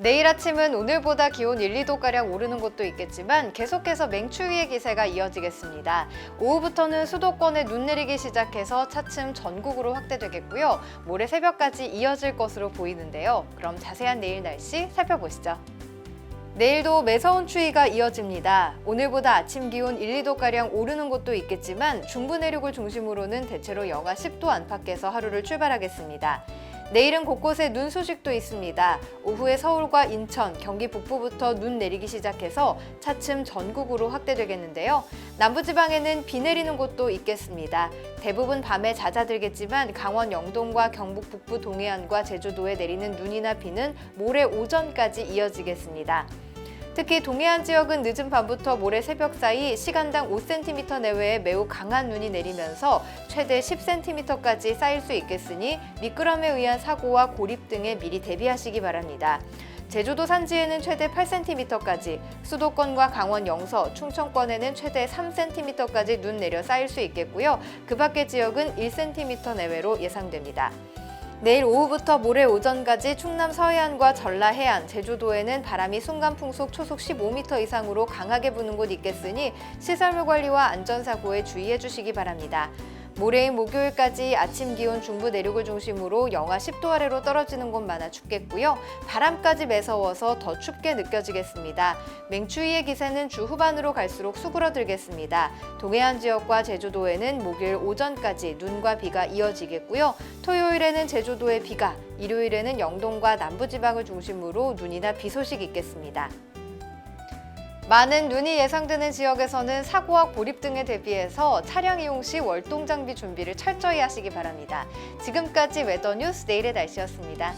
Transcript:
내일 아침은 오늘보다 기온 1, 2도가량 오르는 곳도 있겠지만 계속해서 맹추위의 기세가 이어지겠습니다. 오후부터는 수도권에 눈 내리기 시작해서 차츰 전국으로 확대되겠고요. 모레 새벽까지 이어질 것으로 보이는데요. 그럼 자세한 내일 날씨 살펴보시죠. 내일도 매서운 추위가 이어집니다. 오늘보다 아침 기온 1, 2도가량 오르는 곳도 있겠지만 중부 내륙을 중심으로는 대체로 영하 10도 안팎에서 하루를 출발하겠습니다. 내일은 곳곳에 눈 소식도 있습니다. 오후에 서울과 인천, 경기 북부부터 눈 내리기 시작해서 차츰 전국으로 확대되겠는데요. 남부지방에는 비 내리는 곳도 있겠습니다. 대부분 밤에 잦아들겠지만 강원 영동과 경북 북부 동해안과 제주도에 내리는 눈이나 비는 모레 오전까지 이어지겠습니다. 특히 동해안 지역은 늦은 밤부터 모레 새벽 사이 시간당 5cm 내외의 매우 강한 눈이 내리면서 최대 10cm까지 쌓일 수 있겠으니 미끄럼에 의한 사고와 고립 등에 미리 대비하시기 바랍니다. 제주도 산지에는 최대 8cm까지, 수도권과 강원 영서, 충청권에는 최대 3cm까지 눈 내려 쌓일 수 있겠고요. 그 밖의 지역은 1cm 내외로 예상됩니다. 내일 오후부터 모레 오전까지 충남 서해안과 전라 해안, 제주도에는 바람이 순간 풍속 초속 15m 이상으로 강하게 부는 곳 있겠으니 시설물 관리와 안전사고에 주의해 주시기 바랍니다. 모레인 목요일까지 아침 기온 중부 내륙을 중심으로 영하 10도 아래로 떨어지는 곳 많아 춥겠고요. 바람까지 매서워서 더 춥게 느껴지겠습니다. 맹추위의 기세는 주 후반으로 갈수록 수그러들겠습니다. 동해안 지역과 제주도에는 목요일 오전까지 눈과 비가 이어지겠고요. 토요일에는 제주도에 비가, 일요일에는 영동과 남부지방을 중심으로 눈이나 비 소식 있겠습니다. 많은 눈이 예상되는 지역에서는 사고와 고립 등에 대비해서 차량 이용 시 월동 장비 준비를 철저히 하시기 바랍니다. 지금까지 웨더 뉴스 내일의 날씨였습니다.